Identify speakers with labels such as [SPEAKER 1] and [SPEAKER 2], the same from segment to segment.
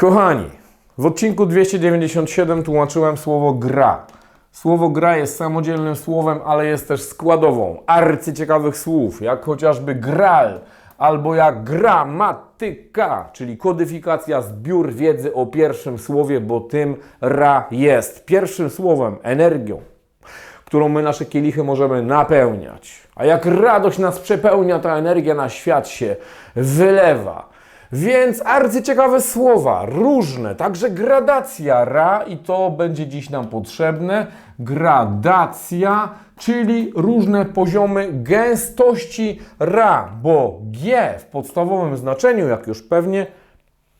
[SPEAKER 1] Kochani, w odcinku 297 tłumaczyłem słowo gra. Słowo gra jest samodzielnym słowem, ale jest też składową arcyciekawych słów, jak chociażby gral, albo jak gramatyka, czyli kodyfikacja, zbiór wiedzy o pierwszym słowie, bo tym ra jest. Pierwszym słowem, energią, którą my nasze kielichy możemy napełniać. A jak radość nas przepełnia, ta energia na świat się wylewa. Więc arcyciekawe słowa, różne, także gradacja ra i to będzie dziś nam potrzebne. Gradacja, czyli różne poziomy gęstości ra, bo G w podstawowym znaczeniu, jak już pewnie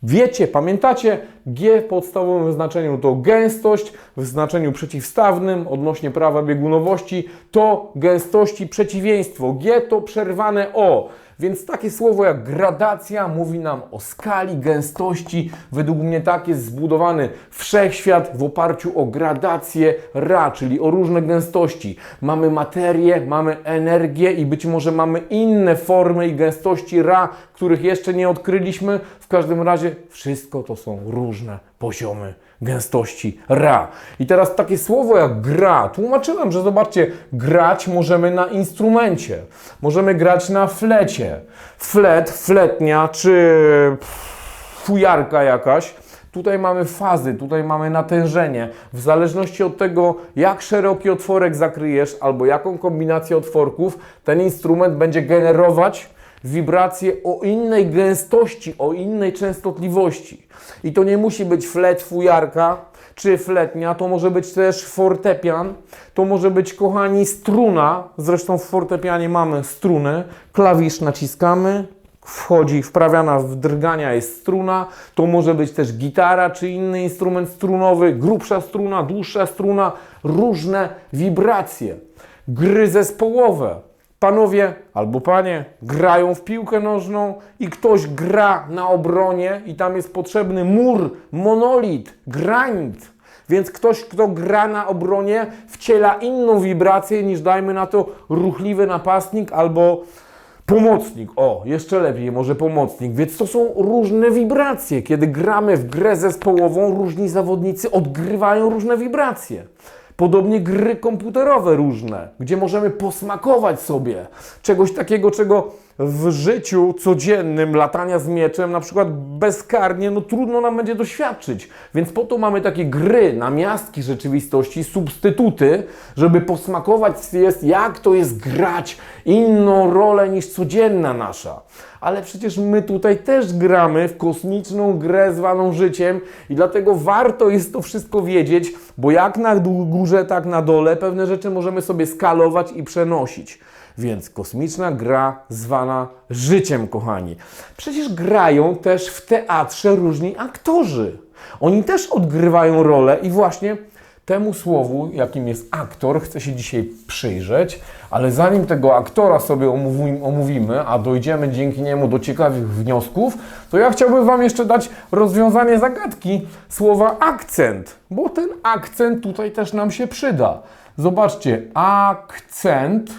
[SPEAKER 1] Wiecie, pamiętacie, G w podstawowym znaczeniu to gęstość, w znaczeniu przeciwstawnym odnośnie prawa biegunowości to gęstości przeciwieństwo. G to przerwane O. Więc takie słowo jak gradacja mówi nam o skali gęstości. Według mnie tak jest zbudowany wszechświat w oparciu o gradację Ra, czyli o różne gęstości. Mamy materię, mamy energię i być może mamy inne formy i gęstości Ra, których jeszcze nie odkryliśmy. W każdym razie wszystko to są różne poziomy gęstości Ra. I teraz takie słowo jak gra. Tłumaczyłem, że zobaczcie, grać możemy na instrumencie. Możemy grać na flecie. Flet, fletnia czy fujarka jakaś. Tutaj mamy fazy, tutaj mamy natężenie. W zależności od tego, jak szeroki otworek zakryjesz albo jaką kombinację otworków, ten instrument będzie generować wibracje o innej gęstości, o innej częstotliwości. I to nie musi być flet fujarka czy fletnia, to może być też fortepian, to może być, kochani, struna. Zresztą w fortepianie mamy struny, klawisz naciskamy, wchodzi wprawiana w drgania jest struna, to może być też gitara czy inny instrument strunowy, grubsza struna, dłuższa struna, różne wibracje, gry zespołowe. Panowie albo panie grają w piłkę nożną i ktoś gra na obronie i tam jest potrzebny mur, monolit, granit. Więc ktoś, kto gra na obronie, wciela inną wibrację niż dajmy na to ruchliwy napastnik albo Pomocnik, o, jeszcze lepiej, może pomocnik. Więc to są różne wibracje. Kiedy gramy w grę zespołową, różni zawodnicy odgrywają różne wibracje. Podobnie gry komputerowe różne, gdzie możemy posmakować sobie czegoś takiego, czego w życiu codziennym latania z mieczem, na przykład bezkarnie, no trudno nam będzie doświadczyć. Więc po to mamy takie gry, namiastki rzeczywistości, substytuty, żeby posmakować jest, jak to jest grać inną rolę niż codzienna nasza. Ale przecież my tutaj też gramy w kosmiczną grę zwaną życiem i dlatego warto jest to wszystko wiedzieć, bo jak na górze, tak na dole pewne rzeczy możemy sobie skalować i przenosić. Więc kosmiczna gra zwana życiem, kochani. Przecież grają też w teatrze różni aktorzy. Oni też odgrywają rolę i właśnie temu słowu, jakim jest aktor, chcę się dzisiaj przyjrzeć, ale zanim tego aktora sobie omówimy, a dojdziemy dzięki niemu do ciekawych wniosków, to ja chciałbym Wam jeszcze dać rozwiązanie zagadki słowa akcent, bo ten akcent tutaj też nam się przyda. Zobaczcie, akcent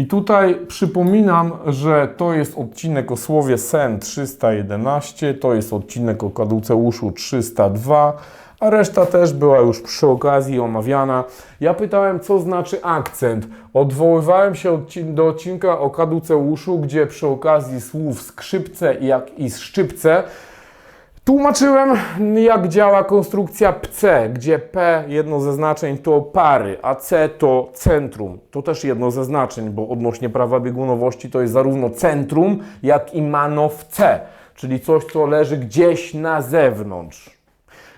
[SPEAKER 1] i tutaj przypominam, że to jest odcinek o słowie sen 311, to jest odcinek o kaduceuszu 302, a reszta też była już przy okazji omawiana. Ja pytałem, co znaczy akcent. Odwoływałem się do odcinka o kaduceuszu, gdzie przy okazji słów skrzypce i szczypce Tłumaczyłem, jak działa konstrukcja PC, gdzie P jedno ze znaczeń to pary, a C to centrum. To też jedno ze znaczeń, bo odnośnie prawa biegunowości to jest zarówno centrum, jak i mano w C, czyli coś, co leży gdzieś na zewnątrz.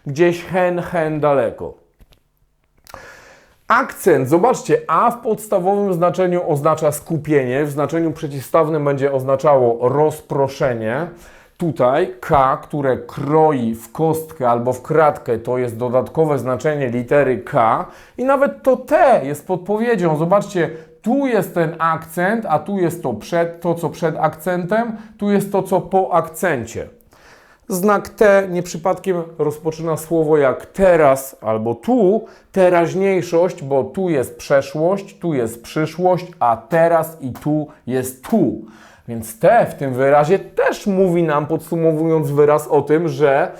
[SPEAKER 1] Gdzieś hen, hen daleko. Akcent, zobaczcie, A w podstawowym znaczeniu oznacza skupienie, w znaczeniu przeciwstawnym będzie oznaczało rozproszenie. Tutaj K, które kroi w kostkę albo w kratkę, to jest dodatkowe znaczenie litery K i nawet to T jest podpowiedzią. Zobaczcie, tu jest ten akcent, a tu jest to przed, to co przed akcentem, tu jest to co po akcencie. Znak T nie przypadkiem rozpoczyna słowo jak teraz albo tu, teraźniejszość, bo tu jest przeszłość, tu jest przyszłość, a teraz i tu jest tu. Więc te w tym wyrazie też mówi nam, podsumowując wyraz o tym, że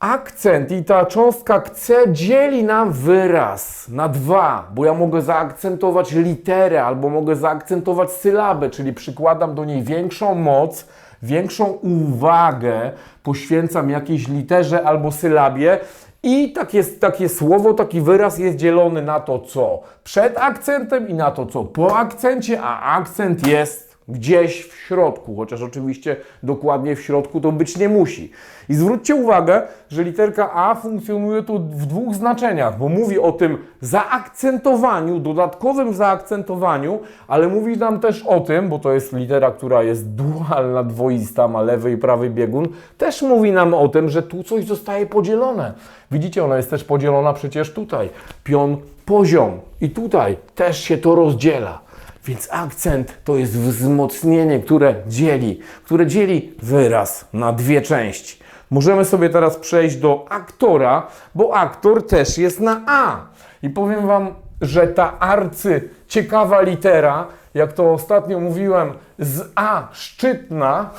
[SPEAKER 1] akcent i ta cząstka chce dzieli nam wyraz na dwa, bo ja mogę zaakcentować literę albo mogę zaakcentować sylabę, czyli przykładam do niej większą moc, większą uwagę, poświęcam jakiejś literze albo sylabie i takie, takie słowo, taki wyraz jest dzielony na to, co przed akcentem i na to, co po akcencie, a akcent jest gdzieś w środku, chociaż oczywiście dokładnie w środku to być nie musi. I zwróćcie uwagę, że literka A funkcjonuje tu w dwóch znaczeniach, bo mówi o tym zaakcentowaniu, dodatkowym zaakcentowaniu, ale mówi nam też o tym, bo to jest litera, która jest dualna, dwoista, ma lewy i prawy biegun, też mówi nam o tym, że tu coś zostaje podzielone. Widzicie, ona jest też podzielona przecież tutaj. Pion poziom i tutaj też się to rozdziela. Więc akcent to jest wzmocnienie, które dzieli, które dzieli wyraz na dwie części. Możemy sobie teraz przejść do aktora, bo aktor też jest na A. I powiem Wam, że ta arcy ciekawa litera, jak to ostatnio mówiłem, z A szczytna,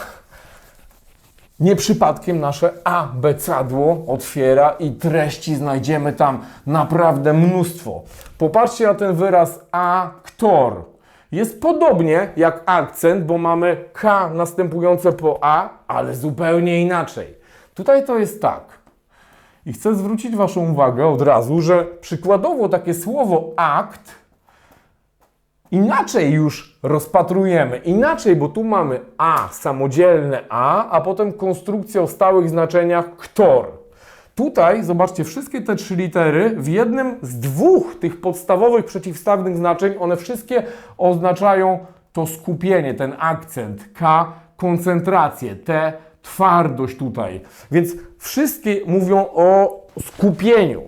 [SPEAKER 1] nie przypadkiem nasze abecadło otwiera i treści znajdziemy tam naprawdę mnóstwo. Popatrzcie na ten wyraz aktor. Jest podobnie jak akcent, bo mamy K następujące po A, ale zupełnie inaczej. Tutaj to jest tak. I chcę zwrócić Waszą uwagę od razu, że przykładowo takie słowo akt inaczej już rozpatrujemy. Inaczej, bo tu mamy A, samodzielne A, a potem konstrukcja o stałych znaczeniach ktor. Tutaj, zobaczcie, wszystkie te trzy litery w jednym z dwóch tych podstawowych przeciwstawnych znaczeń, one wszystkie oznaczają to skupienie, ten akcent. K, koncentrację, T, twardość tutaj. Więc wszystkie mówią o skupieniu.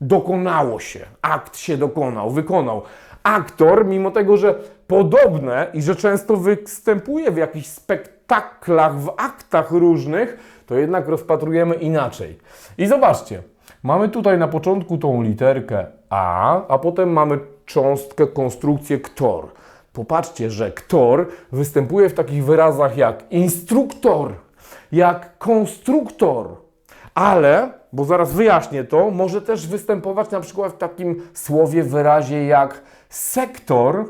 [SPEAKER 1] Dokonało się, akt się dokonał, wykonał. Aktor, mimo tego, że podobne i że często występuje w jakichś spektaklach, w aktach różnych, to jednak rozpatrujemy inaczej. I zobaczcie, mamy tutaj na początku tą literkę A, a potem mamy cząstkę, konstrukcję ktor. Popatrzcie, że ktor występuje w takich wyrazach jak instruktor, jak konstruktor, ale, bo zaraz wyjaśnię to, może też występować na przykład w takim słowie, wyrazie jak sektor,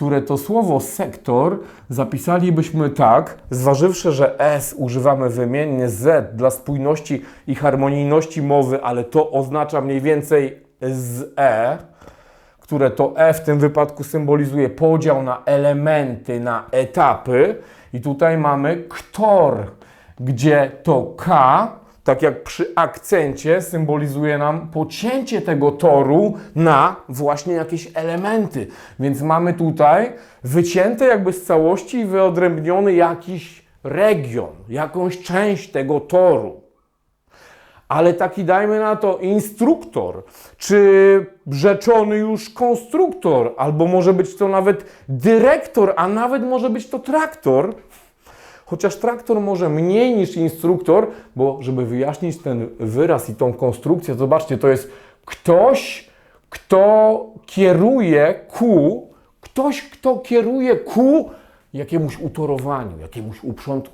[SPEAKER 1] które to słowo sektor zapisalibyśmy tak, zważywszy, że S używamy wymiennie Z dla spójności i harmonijności mowy, ale to oznacza mniej więcej z E, które to E w tym wypadku symbolizuje podział na elementy, na etapy. I tutaj mamy ktor, gdzie to K, tak jak przy akcencie, symbolizuje nam pocięcie tego toru na właśnie jakieś elementy. Więc mamy tutaj wycięte jakby z całości i wyodrębniony jakiś region, jakąś część tego toru ale taki dajmy na to instruktor, czy rzeczony już konstruktor, albo może być to nawet dyrektor, a nawet może być to traktor. Chociaż traktor może mniej niż instruktor, bo żeby wyjaśnić ten wyraz i tą konstrukcję, zobaczcie, to jest ktoś, kto kieruje ku, ktoś, kto kieruje ku jakiemuś utorowaniu, jakiemuś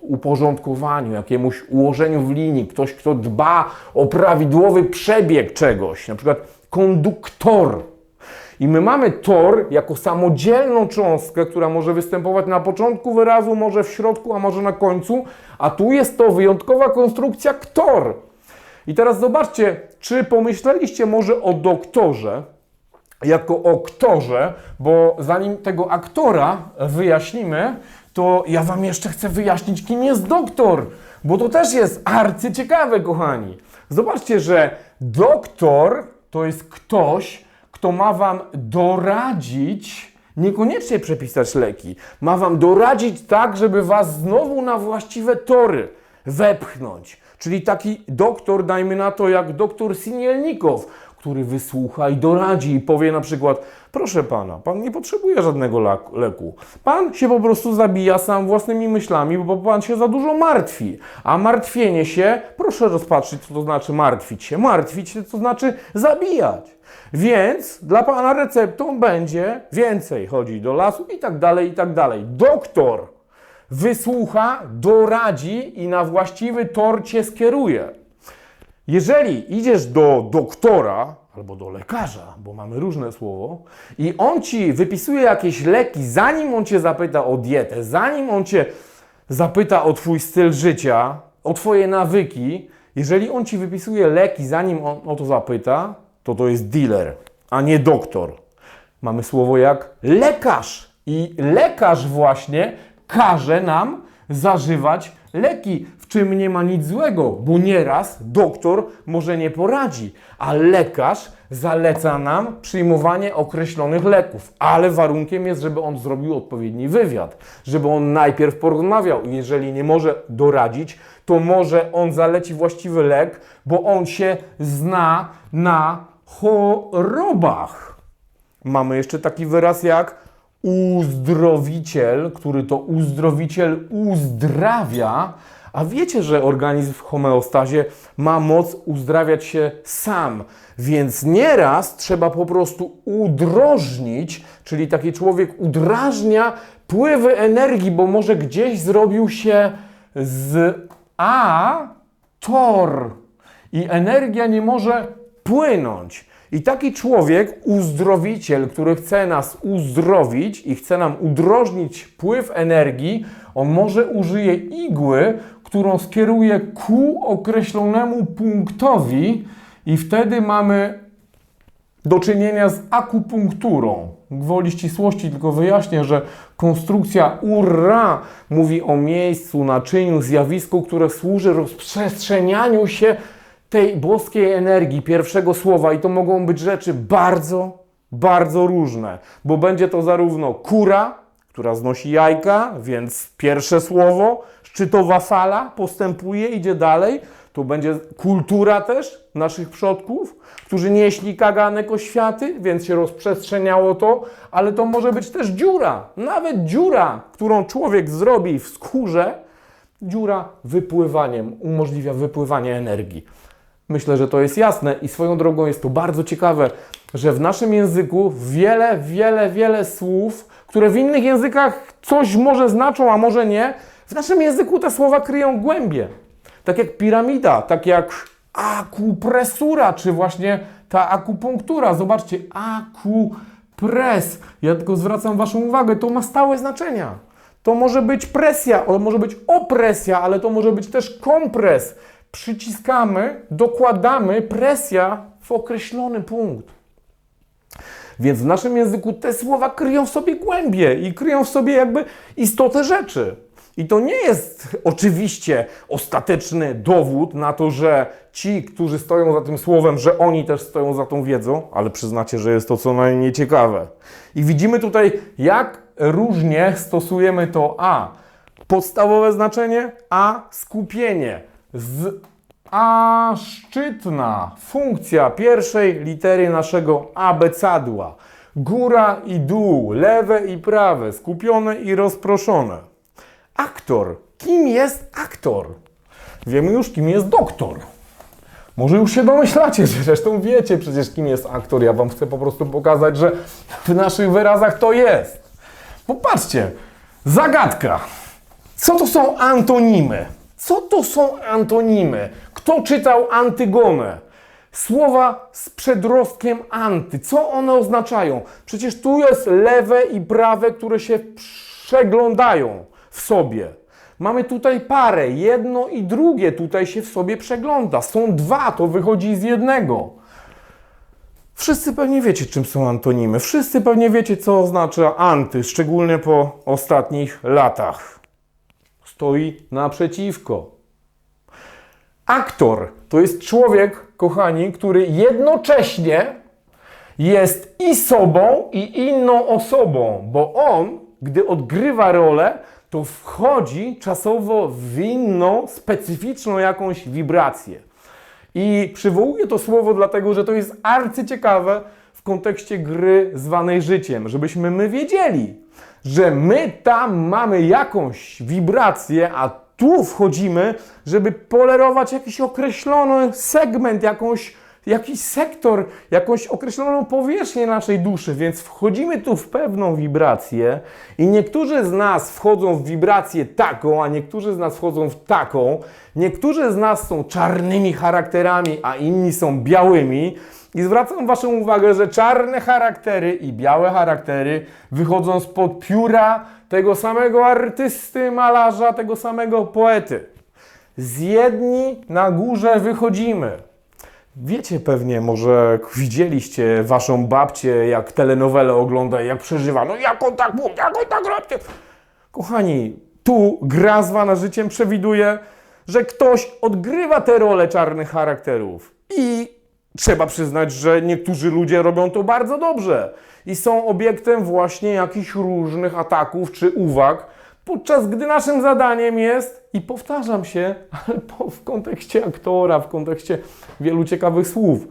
[SPEAKER 1] uporządkowaniu, jakiemuś ułożeniu w linii, ktoś, kto dba o prawidłowy przebieg czegoś, na przykład konduktor. I my mamy tor jako samodzielną cząstkę, która może występować na początku wyrazu, może w środku, a może na końcu, a tu jest to wyjątkowa konstrukcja ktor. I teraz zobaczcie, czy pomyśleliście może o doktorze, jako o aktorze, bo zanim tego aktora wyjaśnimy, to ja Wam jeszcze chcę wyjaśnić, kim jest doktor, bo to też jest arcyciekawe, kochani. Zobaczcie, że doktor to jest ktoś, kto ma Wam doradzić, niekoniecznie przepisać leki, ma Wam doradzić tak, żeby Was znowu na właściwe tory wepchnąć. Czyli taki doktor, dajmy na to, jak doktor Sinielnikow, który wysłucha i doradzi i powie na przykład: Proszę pana, pan nie potrzebuje żadnego leku. Pan się po prostu zabija sam własnymi myślami, bo pan się za dużo martwi. A martwienie się, proszę rozpatrzyć, co to znaczy martwić się. Martwić się to znaczy zabijać. Więc dla pana receptą będzie więcej chodzi do lasu i tak dalej, i tak dalej. Doktor wysłucha, doradzi i na właściwy tor cię skieruje. Jeżeli idziesz do doktora albo do lekarza, bo mamy różne słowo, i on ci wypisuje jakieś leki, zanim on cię zapyta o dietę, zanim on cię zapyta o twój styl życia, o twoje nawyki, jeżeli on ci wypisuje leki, zanim on o to zapyta, to to jest dealer, a nie doktor. Mamy słowo jak lekarz. I lekarz właśnie każe nam zażywać leki, czym nie ma nic złego, bo nieraz doktor może nie poradzi, a lekarz zaleca nam przyjmowanie określonych leków, ale warunkiem jest, żeby on zrobił odpowiedni wywiad, żeby on najpierw porozmawiał jeżeli nie może doradzić, to może on zaleci właściwy lek, bo on się zna na chorobach. Mamy jeszcze taki wyraz jak uzdrowiciel, który to uzdrowiciel uzdrawia, a wiecie, że organizm w homeostazie ma moc uzdrawiać się sam, więc nieraz trzeba po prostu udrożnić, czyli taki człowiek udrażnia pływy energii, bo może gdzieś zrobił się z A tor i energia nie może płynąć. I taki człowiek, uzdrowiciel, który chce nas uzdrowić i chce nam udrożnić pływ energii, on może użyje igły, którą skieruje ku określonemu punktowi, i wtedy mamy do czynienia z akupunkturą. Gwoli ścisłości tylko wyjaśnię, że konstrukcja URA mówi o miejscu, naczyniu, zjawisku, które służy rozprzestrzenianiu się tej boskiej energii pierwszego słowa i to mogą być rzeczy bardzo, bardzo różne, bo będzie to zarówno kura, która znosi jajka, więc pierwsze słowo, szczytowa fala postępuje, idzie dalej, to będzie kultura też naszych przodków, którzy nieśli kaganek o światy, więc się rozprzestrzeniało to, ale to może być też dziura, nawet dziura, którą człowiek zrobi w skórze, dziura wypływaniem, umożliwia wypływanie energii. Myślę, że to jest jasne i swoją drogą jest to bardzo ciekawe, że w naszym języku wiele, wiele, wiele słów, które w innych językach coś może znaczą, a może nie, w naszym języku te słowa kryją głębie. Tak jak piramida, tak jak akupresura, czy właśnie ta akupunktura. Zobaczcie, akupres. Ja tylko zwracam Waszą uwagę, to ma stałe znaczenia. To może być presja, może być opresja, ale to może być też kompres przyciskamy, dokładamy presja w określony punkt. Więc w naszym języku te słowa kryją w sobie głębie i kryją w sobie jakby istotę rzeczy. I to nie jest oczywiście ostateczny dowód na to, że ci, którzy stoją za tym słowem, że oni też stoją za tą wiedzą, ale przyznacie, że jest to co najmniej ciekawe. I widzimy tutaj, jak różnie stosujemy to A. Podstawowe znaczenie, A. Skupienie z a szczytna funkcja pierwszej litery naszego abecadła. Góra i dół, lewe i prawe, skupione i rozproszone. Aktor. Kim jest aktor? Wiemy już, kim jest doktor. Może już się domyślacie, zresztą wiecie przecież, kim jest aktor. Ja Wam chcę po prostu pokazać, że w naszych wyrazach to jest. Popatrzcie, zagadka. Co to są antonimy? Co to są antonimy? Kto czytał Antygonę? Słowa z przedrostkiem anty. Co one oznaczają? Przecież tu jest lewe i prawe, które się przeglądają w sobie. Mamy tutaj parę, jedno i drugie tutaj się w sobie przegląda. Są dwa, to wychodzi z jednego. Wszyscy pewnie wiecie, czym są antonimy. Wszyscy pewnie wiecie, co oznacza anty, szczególnie po ostatnich latach. Stoi naprzeciwko. Aktor to jest człowiek, kochani, który jednocześnie jest i sobą, i inną osobą, bo on, gdy odgrywa rolę, to wchodzi czasowo w inną, specyficzną jakąś wibrację. I przywołuję to słowo dlatego, że to jest arcyciekawe w kontekście gry zwanej życiem, żebyśmy my wiedzieli, że my tam mamy jakąś wibrację, a tu wchodzimy, żeby polerować jakiś określony segment, jakąś, jakiś sektor, jakąś określoną powierzchnię naszej duszy, więc wchodzimy tu w pewną wibrację i niektórzy z nas wchodzą w wibrację taką, a niektórzy z nas wchodzą w taką. Niektórzy z nas są czarnymi charakterami, a inni są białymi. I zwracam Waszą uwagę, że czarne charaktery i białe charaktery wychodzą spod pióra tego samego artysty, malarza, tego samego poety. Z jedni na górze wychodzimy. Wiecie pewnie, może widzieliście Waszą babcię, jak telenowelę ogląda, jak przeżywa. No jak on tak mówi, jak on tak robi. Kochani, tu gra zwana życiem przewiduje, że ktoś odgrywa tę rolę czarnych charakterów. I trzeba przyznać, że niektórzy ludzie robią to bardzo dobrze i są obiektem właśnie jakichś różnych ataków czy uwag, podczas gdy naszym zadaniem jest, i powtarzam się, ale w kontekście aktora, w kontekście wielu ciekawych słów,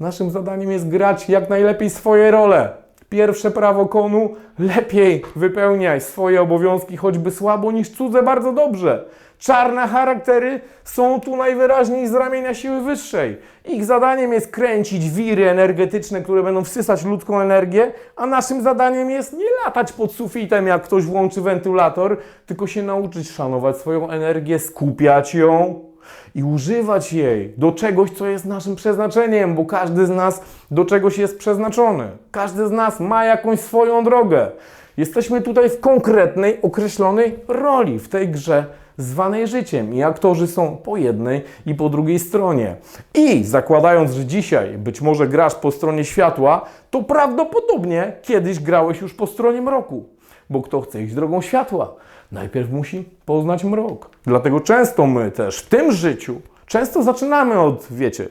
[SPEAKER 1] naszym zadaniem jest grać jak najlepiej swoje role. Pierwsze prawo konu, lepiej wypełniaj swoje obowiązki, choćby słabo niż cudze bardzo dobrze. Czarne charaktery są tu najwyraźniej z ramienia siły wyższej. Ich zadaniem jest kręcić wiry energetyczne, które będą wsysać ludzką energię, a naszym zadaniem jest nie latać pod sufitem, jak ktoś włączy wentylator, tylko się nauczyć szanować swoją energię, skupiać ją i używać jej do czegoś, co jest naszym przeznaczeniem, bo każdy z nas do czegoś jest przeznaczony. Każdy z nas ma jakąś swoją drogę. Jesteśmy tutaj w konkretnej, określonej roli w tej grze zwanej życiem i aktorzy są po jednej i po drugiej stronie. I zakładając, że dzisiaj być może grasz po stronie światła, to prawdopodobnie kiedyś grałeś już po stronie mroku, bo kto chce iść drogą światła, najpierw musi poznać mrok. Dlatego często my też w tym życiu, często zaczynamy od, wiecie,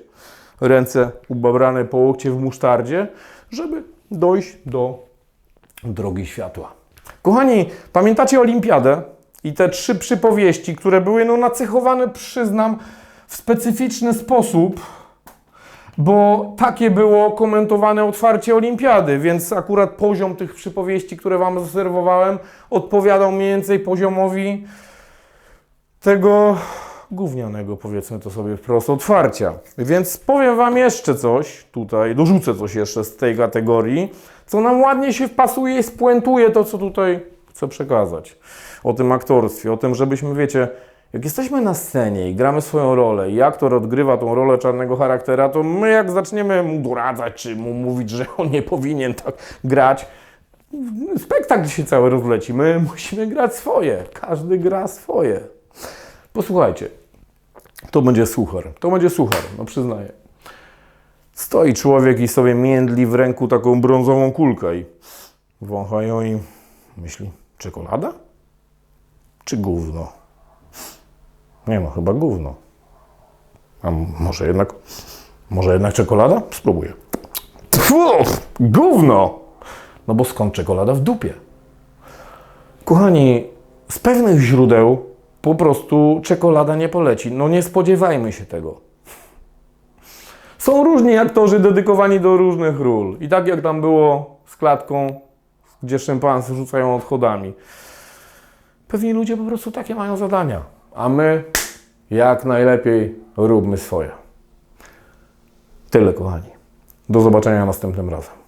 [SPEAKER 1] ręce ubabrane po łokcie w musztardzie, żeby dojść do drogi światła. Kochani, pamiętacie Olimpiadę i te trzy przypowieści, które były no, nacechowane, przyznam, w specyficzny sposób, bo takie było komentowane otwarcie Olimpiady, więc akurat poziom tych przypowieści, które Wam zaserwowałem, odpowiadał mniej więcej poziomowi tego gównianego, powiedzmy to sobie wprost, otwarcia. Więc powiem Wam jeszcze coś tutaj, dorzucę coś jeszcze z tej kategorii, co nam ładnie się wpasuje i spuentuje to, co tutaj chcę przekazać. O tym aktorstwie, o tym, żebyśmy, wiecie, jak jesteśmy na scenie i gramy swoją rolę i aktor odgrywa tą rolę czarnego charaktera, to my jak zaczniemy mu doradzać, czy mu mówić, że on nie powinien tak grać, spektakl się cały rozleci. My musimy grać swoje. Każdy gra swoje. Posłuchajcie, to będzie suchar. To będzie suchar, no przyznaję. Stoi człowiek i sobie międli w ręku taką brązową kulkę i wącha ją i myśli, czekolada? Czy gówno? Nie no, chyba gówno. A może jednak, może jednak czekolada? Spróbuję. Tfu, gówno! No bo skąd czekolada w dupie? Kochani, z pewnych źródeł po prostu czekolada nie poleci. No nie spodziewajmy się tego. Są różni aktorzy dedykowani do różnych ról. I tak jak tam było z klatką, gdzie szympansy rzucają odchodami. Pewni ludzie po prostu takie mają zadania. A my jak najlepiej róbmy swoje. Tyle, kochani. Do zobaczenia następnym razem.